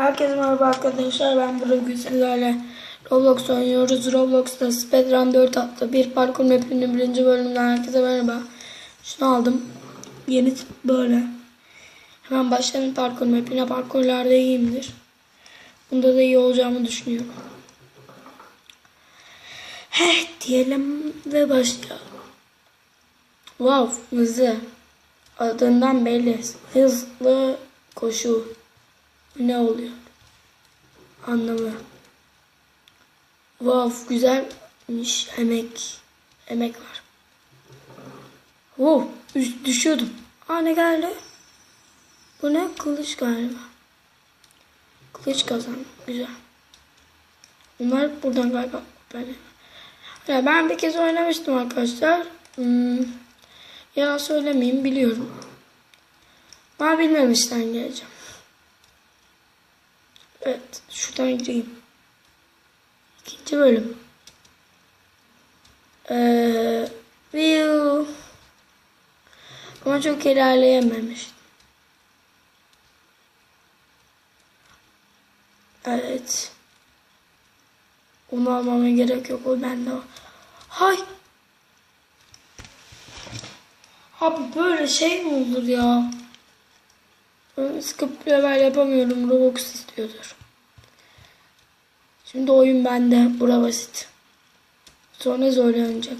Herkese merhaba arkadaşlar. Ben bugün sizlerle Roblox oynuyoruz. Roblox'ta Speedrun 4 adlı bir parkur mapinin birinci bölümünden herkese merhaba. Şunu aldım. Yeni tip böyle. Hemen başlayalım parkur mapine. Parkurlarda iyiyimdir. Bunda da iyi olacağımı düşünüyorum. Heh diyelim ve başlayalım. Wow hızlı. Adından belli. Hızlı koşu. Ne oluyor? Anlamı. Wow güzelmiş. Emek. Emek var. Wow düş- düşüyordum. Aa ne geldi? Bu ne? Kılıç galiba. Kılıç kazandım. Güzel. Bunlar buradan galiba. Ben, ya ben bir kez oynamıştım arkadaşlar. Hmm, yalan söylemeyeyim biliyorum. Ben bilmemişten geleceğim. Evet, şuradan gireyim. İkinci bölüm. Ee, view. Ama çok ilerleyememiştim. Evet. Onu almama gerek yok. O bende var. Hay. Abi böyle şey mi olur ya? Skip level yapamıyorum. Robux istiyordur. Şimdi oyun bende. Bura basit. Sonra zorlanacak.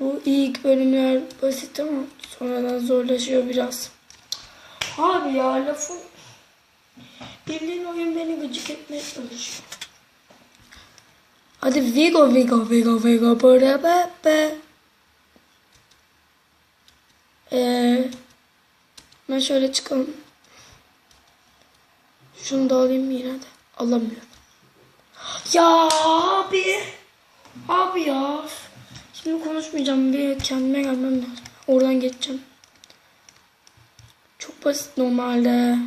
Bu ilk bölümler basit ama sonradan zorlaşıyor biraz. Abi ya lafın bildiğin oyun beni gıcık etmeye çalışıyor. Hadi Vigo Vigo Vigo Vigo burada be be. Eee ben şöyle çıkalım. Şunu da alayım yine de. Alamıyorum. Ya abi. Abi ya. Şimdi konuşmayacağım. Bir kendime gelmem lazım. Oradan geçeceğim. Çok basit normalde.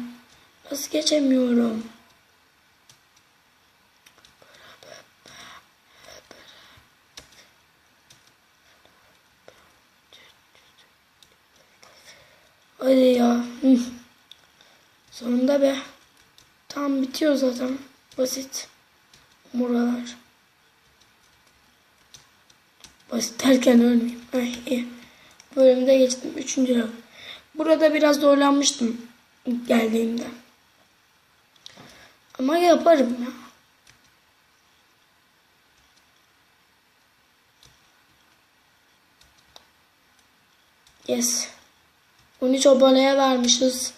Nasıl geçemiyorum? Hadi ya. Sonunda be. Tam bitiyor zaten. Basit. Buralar. Basit derken ölmeyeyim. Ay, iyi. Bölümde geçtim. Üçüncü level. Burada biraz zorlanmıştım geldiğimde. Ama yaparım ya. Yes. 13 aboneye vermişiz.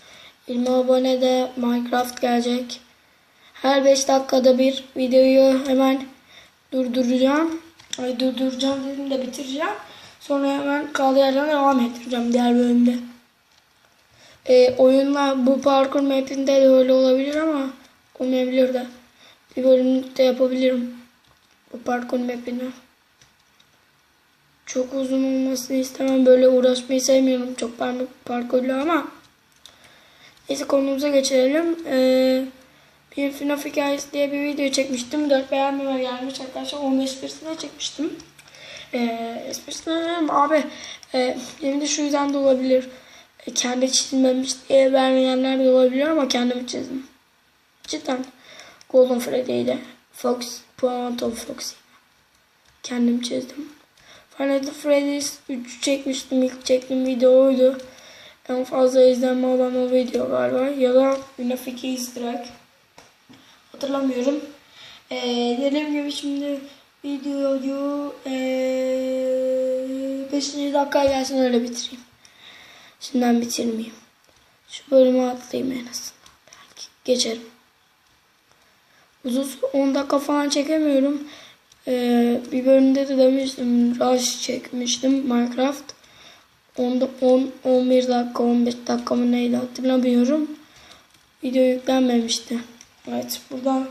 20 abone de Minecraft gelecek. Her 5 dakikada bir videoyu hemen durduracağım. Ay durduracağım dedim de bitireceğim. Sonra hemen kaldığı yerden devam ettireceğim diğer bölümde. Ee, oyunla bu parkur mapinde de öyle olabilir ama olmayabilir de. Bir bölümde yapabilirim. Bu parkur mapini. Çok uzun olmasını istemem. Böyle uğraşmayı sevmiyorum çok parkur parkurla ama. Neyse konumuza geçelim. Ee, bir FNAF hikayesi diye bir video çekmiştim. 4 beğenmeme gelmiş arkadaşlar. Onun esprisine çekmiştim. Ee, esprisine dedim abi e, benim de şu yüzden de olabilir. E, kendi çizmemiş diye vermeyenler de olabilir ama kendimi çizdim. Cidden. Golden Freddy'yle. Fox, Puanto Foxy. Kendim çizdim. Final Freddy's 3 çekmiştim. İlk çektiğim video oydu. En fazla izlenme olan o video galiba. Ya da 2 easter. Hatırlamıyorum. Ee, dediğim gibi şimdi videoyu ee, 5. dakika gelsin öyle bitireyim. Şimdiden bitirmeyeyim. Şu bölümü atlayayım en azından. Belki geçerim. Uzun 10 dakika falan çekemiyorum. Ee, bir bölümde de demiştim Rush çekmiştim Minecraft. 10, 10, 11 dakika 15 dakika mı neydi hatırlamıyorum. Video yüklenmemişti. Evet buradan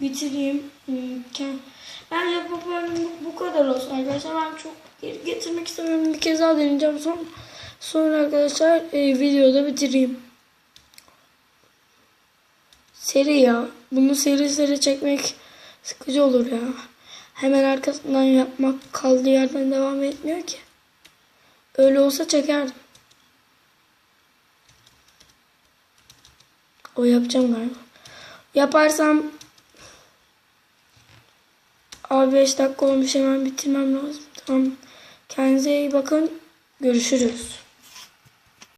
bitireyim. Hmm, Bence bu bölüm bu kadar olsun arkadaşlar. Ben çok getirmek istemiyorum. Bir kez daha deneyeceğim. Son, sonra arkadaşlar e, videoda bitireyim. Seri ya. Bunu seri seri çekmek sıkıcı olur ya. Hemen arkasından yapmak kaldığı yerden devam etmiyor ki. Öyle olsa çekerdim. O yapacağım galiba. Yaparsam Abi 5 dakika olmuş hemen bitirmem lazım. Tamam. Kendinize iyi bakın. Görüşürüz.